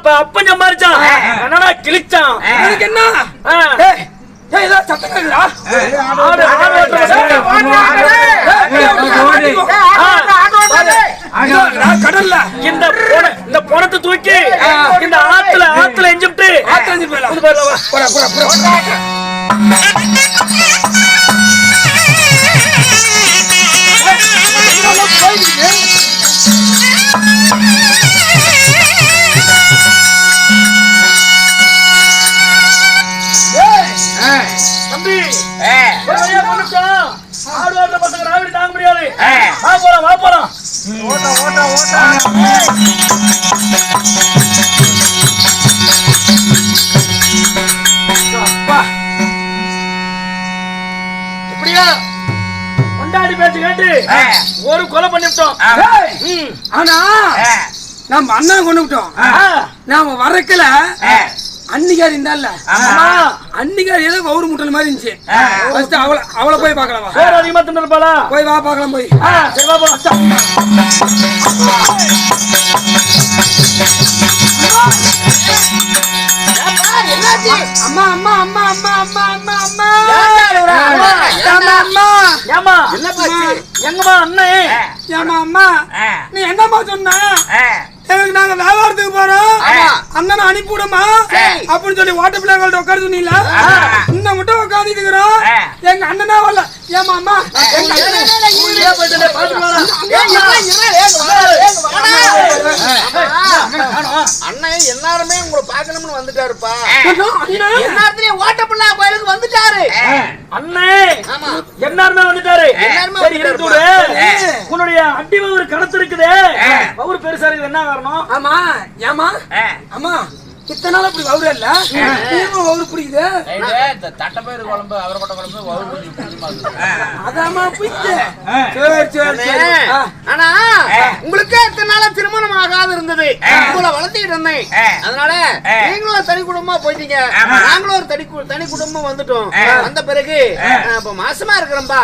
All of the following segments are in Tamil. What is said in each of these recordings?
அப்ப அப்பன் சம்பாரிச்சான் என்னடா கிழிச்சான் அதுக்கு என்ன ஆ. ஏய், ஏய், ஏதோ சத்தம் கேக்குதா? ஆடு, ஆடு ஓட்டுறவன். இதோ, நான் கடல்ல இந்த இந்த பணத்தை தூக்கி இந்த ஆத்துல ஆத்துல எஞ்சிட்டு ஆத்தரஞ்சு போயிடலாம். கொண்டாடி பேச்சு கேட்டு. ஒரு கொலை பண்ணிவிட்டோம். ஆனா நம்ம அண்ணன் கொண்டு விட்டோம். நாம வரக்கல அன்னிகாரி இருந்தால ஆமா. அன்னிகாரி ஏதோ கௌரு முட்டல் மாதிரி இருந்துச்சு. ஃபர்ஸ்ட் அவள அவளை போய் பார்க்கலாம் வா. சோறு அதிகமா தின்னுருப்பாளா போய் வா பார்க்கலாம் போய். சரி வா போலாம். அம்மா அம்மா அம்மா அம்மா அம்மா அம்மா அம்மா? அம்மா. ஏமா என்னப்பாச்சு எங்கம்மா அண்ணன் ஏமா அம்மா? நீ என்னம்மா சொன்ன? எங்களுக்கு நாங்க வியாபாரத்துக்கு போறோம். அண்ணனை அனுப்பி விடுமா. அப்படின்னு சொல்லி வாட்டர் பிள்ளைங்கள்ட்ட உட்கார சொன்னீங்களா? இந்த மட்டும் உட்காந்துட்டு இருக்கிறோம். எங்க அண்ணனா வரல. ஏமா அம்மா அண்ணன் எல்லாருமே உங்களை பார்க்கணும்னு வந்துட்டாருப்பா அண்ணன் எல்லாத்துலயும் ஓட்டப்பிள்ளா கோயிலுக்கு வந்துட்டாரு அண்ணே ஆமா எல்லாருமே வந்துட்டாரு எல்லாருமே சரி இருந்து விடு. வந்துட்டாருப்பா. உன்னுடைய அடி ஒரு கணத்து இருக்குதே பெருசா இருக்குது என்ன காரணம் ஆமா ஏமா அம்மா இத்தனை நாள் அப்படி வவுறு இல்ல? ஏமா வவுறு பிடிக்குது தட்டப்பயிறு குழம்பு அவரக்கொட்டை குழம்பு வவுறு கொஞ்சம் பிடிக்குமா அதாம்மா பிடிச்சு சரி சரி சரி. ஆ. ஆனா உங்களுக்கே இத்தனை நாளா திருமணம் ஆகாது இருந்தது. உங்களை வளர்த்திட்டு இருந்தேன். அதனால நீங்களும் தனி குடும்பமா போயிட்டீங்க. நாங்களும் ஒரு தனி தனி குடும்பம் வந்துட்டோம். வந்த பிறகு இப்ப மாசமா இருக்கிறோம்பா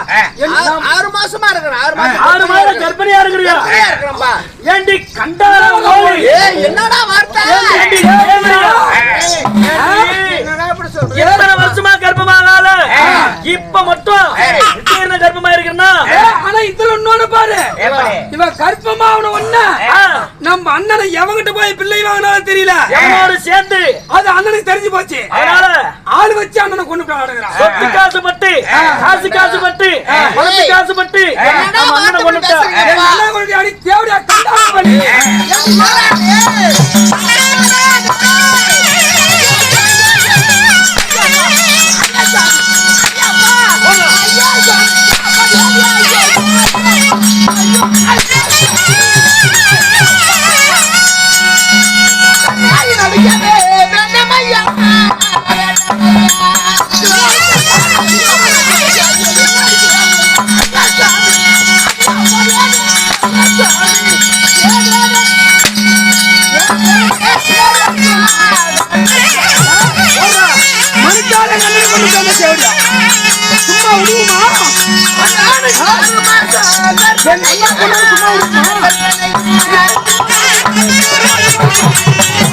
ஆறு- ஆறு மாசமா இருக்கிறேன். ஆறு மாசம் ஆறு மாதம் கர்ப்பிணியா இருக்கிறியா கர்ப்பிணியா இருக்கிறேன்பா. ஏண்டி ஏய் என்னடா வார்த்தை எத்தனை வருஷமா கர்ப்பமாகால இப்ப மட்டும் கர்ப்பமா இருக்கிறனா ஏ, ஆனா இதுல இன்னொன்னு பாரு. இவ கற்பமா அவன ஒண்ணு? நம்ம அண்ணனை எவங்கிட்ட போய் பிள்ளை வாங்கினாலும் தெரியல. சேர்ந்து? அது அண்ணனுக்கு தெரிஞ்சு போச்சு. அதனால? ஆள் வச்சு அண்ணனை கொண்டு போய் காசு பட்டு காசு காசு பட்டு பணத்து காசு பட்டு. அண்ணனை கொண்டு அடி தேவடியா பண்ணி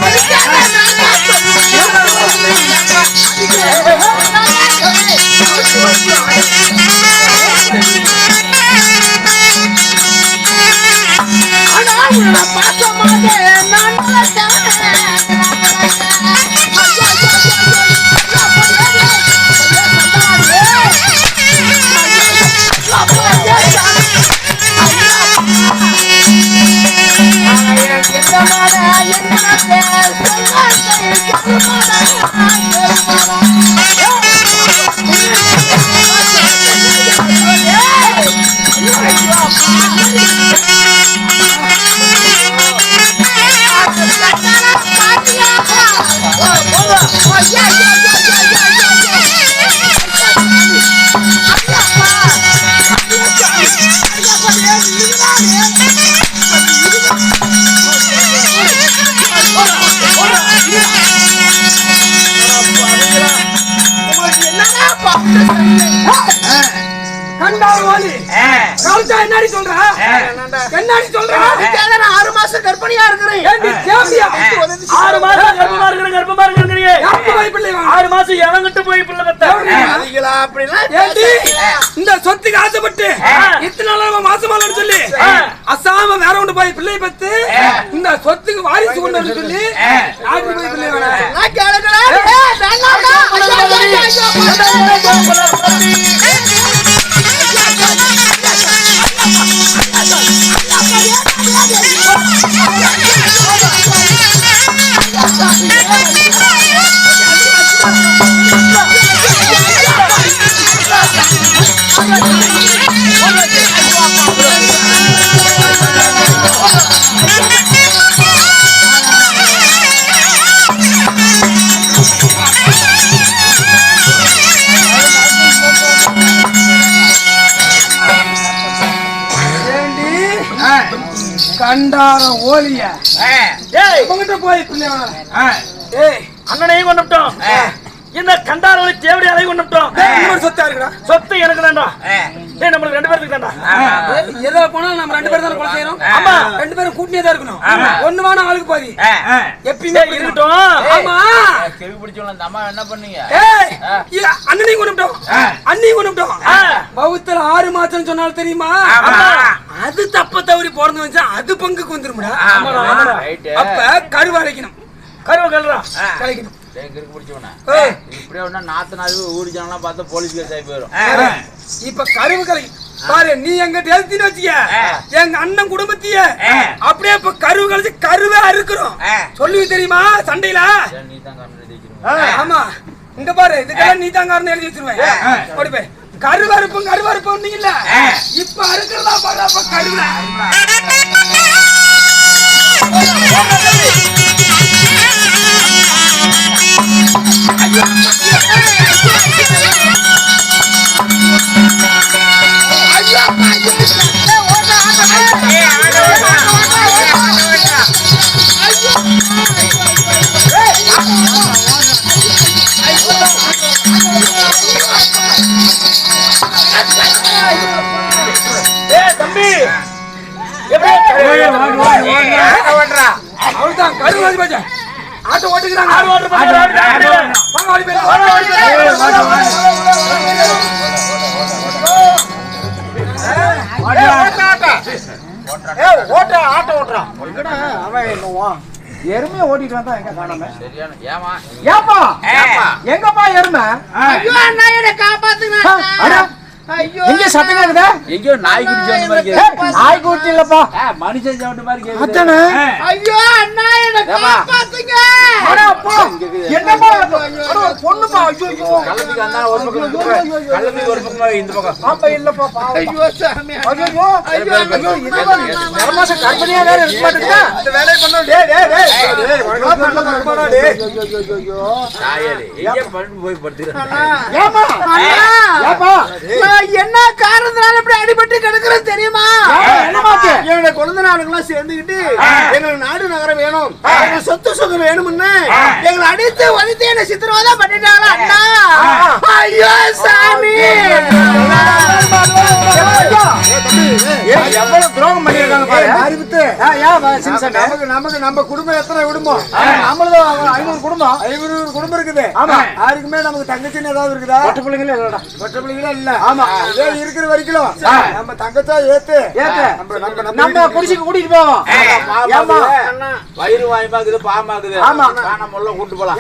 மனுக்கால அண்ணனை கொண்டு போய் தேவடியா சும்மா விடுவோமா என் அண்ணன் கொண்டு வந்து சும்மா வாலி மறைச்சா என்னடி சொல்ற என்னடா? சொல்ற ஆறு மாசம் கர்ப்பிணியா இருக்கிறேன் ஆறு மாசம் கர்ப்பமா இருக்கிற கர்ப்பமா இருக்கிறீங்க? ஆறு மாசம் எவங்கிட்ட போய் பிள்ளை பெத்த அப்படிலாம். இந்த சொத்துக்கு ஆசைப்பட்டு இத்தனை நாளா மாசமாலன்னு சொல்லி அசாம வேற ஒன்று போய் பிள்ளை பத்து இந்த சொத்துக்கு வாரிசு கொண்டு சொல்லி யாருக்கு போய் பிள்ளை வேணும் கண்டார ஓலிய. உங்ககிட்ட போய் அண்ணனையும் கொண்டுட்டோம் இந்த கண்டாரவழி தேவடி அலை கொண்டுட்டோம் சொத்தா இருக்குடா. சொத்து எனக்கு தான்டா. ஏய் நம்மளுக்கு ரெண்டு பேருக்கு தான்டா எதுல போனாலும் நம்ம ரெண்டு பேரும் தானே கொலை ஆமா. ரெண்டு பேரும் கூட்டினே தான் இருக்கணும். ஒண்ணு வேணா ஆளுக்கு பாதி. எப்பயுமே இருக்கட்டும். ஆமா. செவி பிடிச்சவங்க அந்த அம்மா என்ன பண்ணீங்க? அண்ணனையும் கொண்டுட்டோம் அண்ணியும் கொண்டுட்டோம். பௌத்தர் ஆறு மாசம் சொன்னாலும் தெரியுமா. அது தப்ப தவறி பிறந்து வச்சா அது பங்குக்கு வந்துருமுடா. அப்ப கருவரைக்கணும். கருவ கல்றா கலைக்கணும் கிறுக்கு பிடிச்சவன? இப்படியே ஒண்ணா நாத்து நாள் ஊடிச்சாலாம் பார்த்தா போலீஸ் கேஸ் ஆகி போயிடும் இப்ப கருவு கலை. பாரு நீ எங்க எழுத்தின்னு வச்சுக்க. எங்க அண்ணன் குடும்பத்தைய. அப்படியே இப்ப கருவு கழிச்சு கருவே அறுக்கிறோம். சொல்லுவி தெரியுமா? சண்டையில? நீ தான் ஆமா. இங்க பாரு இதுக்கெல்லாம் நீ தான் காரணம் எழுதி வச்சிருவேன். ஓடி போய். கருவறுப்பும் நீங்கல்ல இப்ப அறுக்கிறதா பாரு அப்ப கருவு. ஆட்டோ ஓட்டுக்கிறாங்க ஆடு ஓட்டுற ஓடி போயிடலாம். வாடா, ஓடி போயிடலாம். எருமையை ஓட்டிட்டு வந்தா எங்க காணாம? சரியான ஏமா ஏப்பா எங்கப்பா எருமை? ஐயோ, அண்ணா, என்னை காப்பாத்துங்க, ஐயோ, எங்க சத்தம் கேக்குதா? எங்கேயோ நாய் குடிச்ச மாதிரி கேக்குது. நாய் கூட்டி இல்லப்பா. மனுஷன் சவுண்ட் மாதிரி கேக்குது. அத்தனை ஐயோ, அண்ணா, என்னை? காப்பாத்துங்க. அட, அப்பா, என்னப்பா? இது? அட, ஒரு பொண்ணுப்பா ஐயோ ஐயோ. கள்ளத்துக்கு அந்த ஒரு பக்கம் இந்த பக்கம். கள்ளத்துக்கு ஒரு பக்கம் இந்த பக்கம். பாப்பா இல்லப்பா பாவம். ஐயோ, சாமி. ஐயோ ஐயோ. ஐயோ, ஐயோ அண்ணா, இது அண்ணா, அண்ணா. ஒரு மாசம் கர்ப்பிணியா வேற இருக்க மாட்டேங்குதா? இந்த வேலையை பண்ணோம் டேய் டேய் டேய். டேய் வணக்கம் நல்ல மருமகனா, டேய். ஐயோ ஐயோ ஐயோ தாயாரு எங்கே படுத்து போய் படுத்துக்கிறேன் அண்ணா. ஏமா அண்ணா. ஏப்பா. நான் என்ன காரணத்தினால இப்படி அடிபட்டு கிடக்குறேன் தெரியுமா? என்னமாச்சு என்னோட குழந்தைனாளுங்களாம் சேர்ந்துக்கிட்டு எங்களுக்கு நாடு நகரம் வேணும். சொத்து சுகம் வேணும்னு எங்களை அடித்து ஒழித்து என்ன சித்திரவதை பண்ணிட்டாங்களா அண்ணா. ஐயோ சாமி. நமக்கு நமக்கு நம்ம குடும்பம் எத்தனை குடும்பம்? நம்மளது ஐநூறு குடும்பம். ஐநூறு குடும்பம். இருக்குது. ஆமா. யாருக்குமே நமக்கு தங்கச்சின்னு ஏதாவது இருக்குதா? ஒற்றை பிள்ளைங்களே இல்லடா. ஒற்றை பிள்ளைங்களே இல்ல. ஆமா. இதே இருக்கிற வரைக்கும் நம்ம தங்கச்சா ஏத்து. ஏத்து. நம்ம நம்ம நம்ம குடிச்சுக்கு கூட்டிட்டு போவோம். அண்ணா வயிறு வாய்மாக்குது பாமாக்குது ஆமா. வேணாம் முள்ள கூட்டு போலாம்.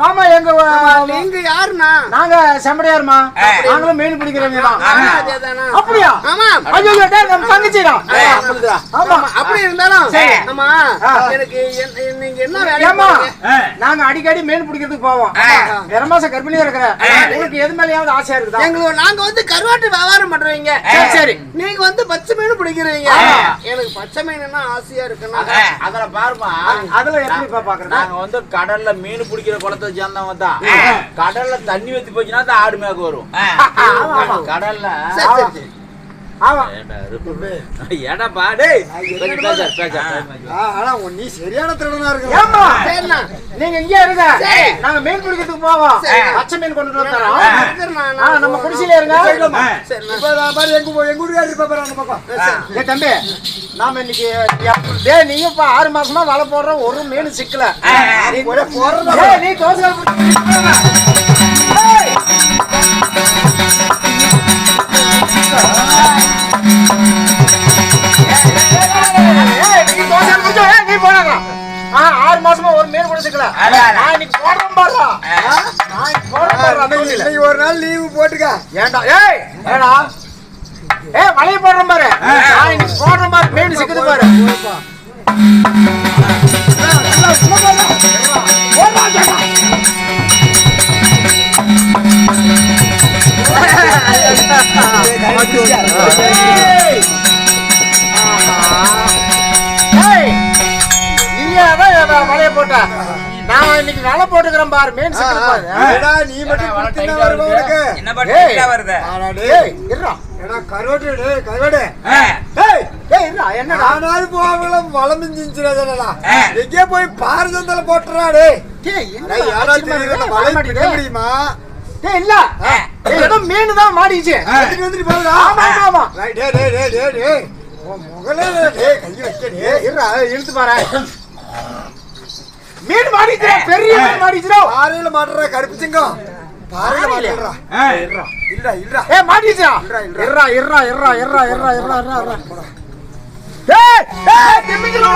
மாமா எங்க நீங்க யாருண்ணா? நாங்க செம்படையாருமா. நாங்களும் மீன் பிடிக்கிறவங்க தான்? அப்படியா? ஆமா. ஐயோ நம்ம தங்கச்சிடா. ஆமா அப்படி இருந்தாலும் சரி. ஆமா. எனக்கு என்ன- நீங்க என்ன வேலை ஏமா பண்றீங்க? நாங்க அடிக்கடி மீன் பிடிக்கிறதுக்கு போவோம். வேற மாசம் கர்ப்பிணியா இருக்கிற உங்களுக்கு எது மேலயாவது ஆசையா இருக்குதா? எங்களுக்கு நாங்க வந்து கருவாட்டு வியாபாரம் பண்றீங்க சரி, சரி. நீங்க வந்து பச்சை மீன் பிடிக்கிறீங்க. எனக்கு பச்சை மீன்னா ஆசையா இருக்குன்னா அதுல பாருமா அதுல எப்படிப்பா பாக்குறது? நாங்க வந்து கடல்ல மீன் பிடிக்கிற குளத்தை சேர்ந்தவங்க தான் கடல்ல தண்ணி வத்தி போச்சுன்னா தான் ஆடு மேக வரும். கடல்ல சரியான திருடனா இருக்க. நீங்க இங்கே இருங்க. நாங்க மீன் பிடிக்கிறதுக்கு போவோம். பச்சை மீன் கொண்டு வந்து தரோம் சரிண்ணா, ஆ, நான் நம்ம குடிசையில இருங்க. எங்க எங்க ஊருக்காரர் இருப்பா பாரு அந்த பக்கம். ஏ தம்பி நாம இன்னைக்கு டேய் நீயும் இப்ப ஆறு மாசமா வலை போடுற ஒரு மீன் சிக்கல. நீ ஏய், நீ தோசை போடுறேன் போடுற நான் ஒரு நாள் லீவு போட்டுக்க. ஏண்டா? ஏய் ஏடா ஏய் வளைய போடுறேன் பாரு. நான் இங்க போடுறேன் பாரு மேடு சிக்குது பாரு. போட்டா? நான் இன்னைக்கு வலை போட்டுக்கிறேன் பாரு பாரு. ஏடா, நீ மட்டும் குடுத்தீங்கன்னா வருவா உனக்கு? என்ன ஏய். பண்ணி வருது? ஆனா ஏய் டேய், இருடா. ஏடா, டேய், கருவாடு. ஏய் ஏய் இருடா என்னடா? ஆனாலும் போகல வளமிஞ்சிருச்சுடா ஆ. எங்கேயோ போய் பாரு சந்தல போட்டுறா டேய். டேய் என்னடா யாரா தெரியுது, வலை பிடிக்க. முடியுமா? டேய் இல்ல. ஏதோ மீன் தான் மாட்டிச்சு வந்துட்டு? ஆமா ஆமா டேய், டேய், டேய், டேய், டேய், டேய். உன் முகலே டேய், கை வைக்க டேய். ஏய் இருடா இழுத்து பாரு மீன் மாட்டிச்சு பெரிய மீன் மாட்டிச்சுடா பாறையில மாட்டுற கருப்பு சிங்கம். பாறையில? மாட்டுறா. இல்லடா இல்லடா இருடா, இருடா. இருடா இருடா. இருடா இருடா இருடா இருடா இருடா இருடா ஏய் ஏய் திமிங்கலம்?